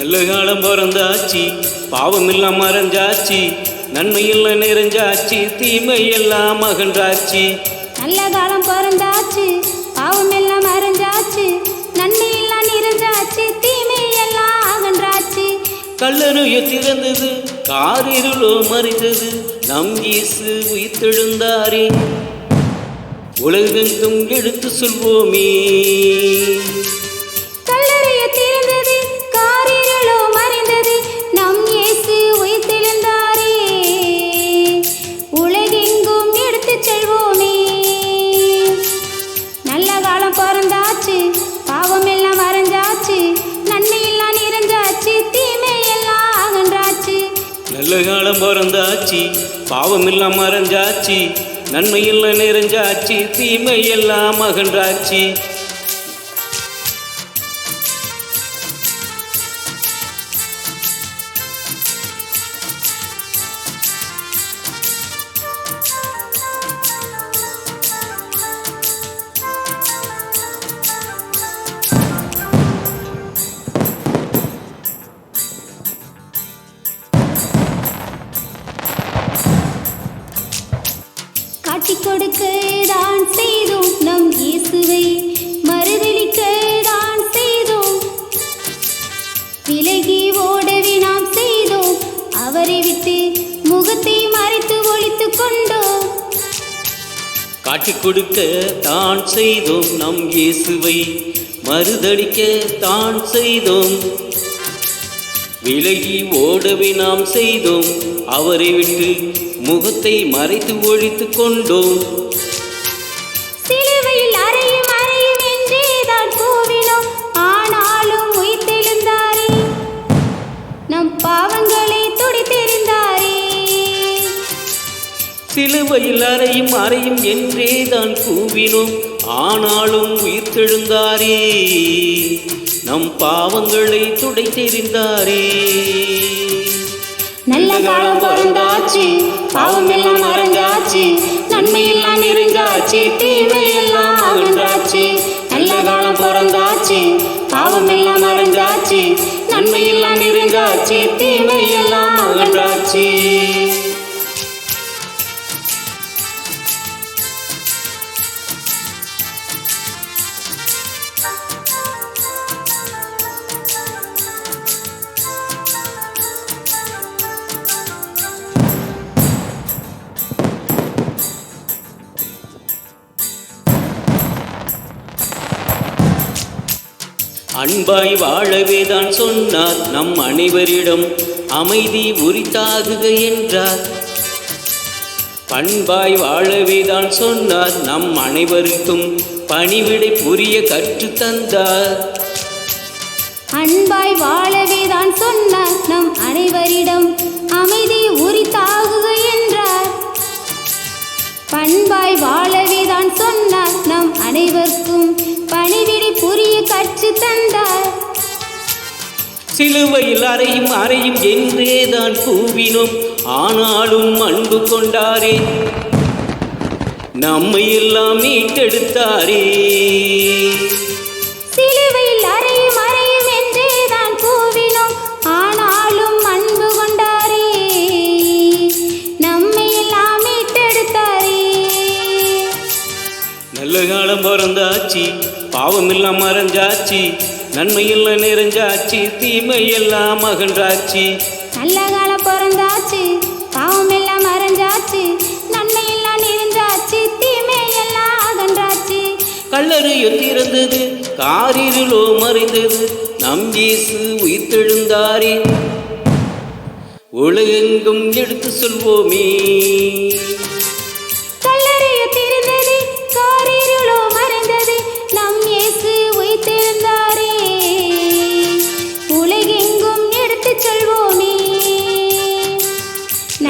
நல்ல காலம் பிறந்தாச்சு பாவம் எல்லாம் மறைஞ்சாச்சு நன்மை எல்லாம் நிறைஞ்சாச்சு தீமை எல்லாம் அகன்றாச்சு நல்ல காலம் பிறந்தாச்சு பாவம் எல்லாம் மறைஞ்சாச்சு நன்மை எல்லாம் நிறைஞ்சாச்சு தீமை எல்லாம் அகன்றாச்சு கல்லறைய திறந்தது காரிருளோ மறைந்தது நம் இயேசு உயிர்த்தெழுந்தாரே. உலகெங்கும் எடுத்து சொல்வோமே. நல்ல பிறந்தாச்சு பாவம் எல்லாம் மறைஞ்சாச்சு நன்மை எல்லாம் நிறைஞ்சாச்சு தீமை எல்லாம் மகன்றாச்சு காட்டிக் கொடுக்க தான் செய்தோம் நம் இயேசுவை. மறுதளிக்க தான் செய்தோம். விலகி ஓடவே நாம் செய்தோம். அவரை விட்டு முகத்தை மறைத்து ஒழித்து கொண்டோம். சிலுவையில் அறையும் அறையும் என்றே தான் கூவினோம். ஆனாலும் உயிர்த்தெழுந்தாரே. நம் பாவங்களை துடைத்தெறிந்தாரே நல்ல காலம் பிறந்தாச்சு பாவம் எல்லாம் மறைஞ்சாச்சு நன்மை எல்லாம் நிறைஞ்சாச்சு தீமை எல்லாம் அகன்றாச்சு. நல்ல காலம் பிறந்தாச்சு பாவம் எல்லாம் மறைஞ்சாச்சு நன்மை எல்லாம் நிறைஞ்சாச்சு தீமை எல்லாம் அகன்றாச்சு. அன்பாய் வாழவே தான் சொன்னார். நம் அனைவரிடம் அமைதி உரித்தாகுக என்றார். பண்பாய் வாழவே தான் சொன்னார். நம் அனைவருக்கும் பணிவிடை புரிய கற்று தந்தார். அன்பாய் வாழவே தான் தந்தார் சிலுவையில் அறையும் அறையும் என்றே தான் கூவினோம். ஆனாலும் அன்பு கொண்டாரே நம்மை எல்லாம் மீட்டெடுத்தாரே. நல்ல காலம் பிறந்தாச்சு. பாவம் எல்லாம் மறைஞ்சாச்சு நன்மை எல்லாம் நிறைஞ்சாச்சு தீமை எல்லாம் அகன்றாச்சு நல்ல காலம் பிறந்தாச்சு பாவம் எல்லாம் மறைஞ்சாச்சு நன்மை எல்லாம் நிறைஞ்சாச்சு தீமை எல்லாம் அகன்றாச்சு. கல்லறையோ திறந்தது காரிருளோ மறைந்தது நம் இயேசு உயிர்த்தெழுந்தாரே. உலகெங்கும் எடுத்து சொல்வோமே.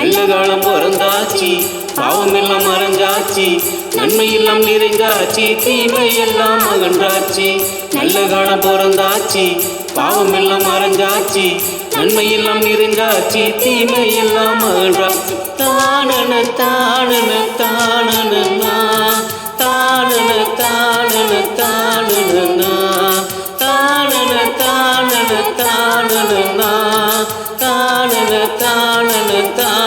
நல்ல காலம் பிறந்தாச்சு பாவம் எல்லாம் மறைஞ்சாச்சு நன்மை எல்லாம் நிறைந்தாச்சு தீமை எல்லாம் அகன்றாச்சு. நல்ல காலம் பிறந்தாச்சு பாவம் எல்லாம் மறைஞ்சாச்சு நன்மை எல்லாம் நிறைஞ்சாச்சு தீமை எல்லாம் அகன்றாச்சு. தானன தானன தானனா தானன தானன தானனா தானன தானன தானனா தானன தானன தான்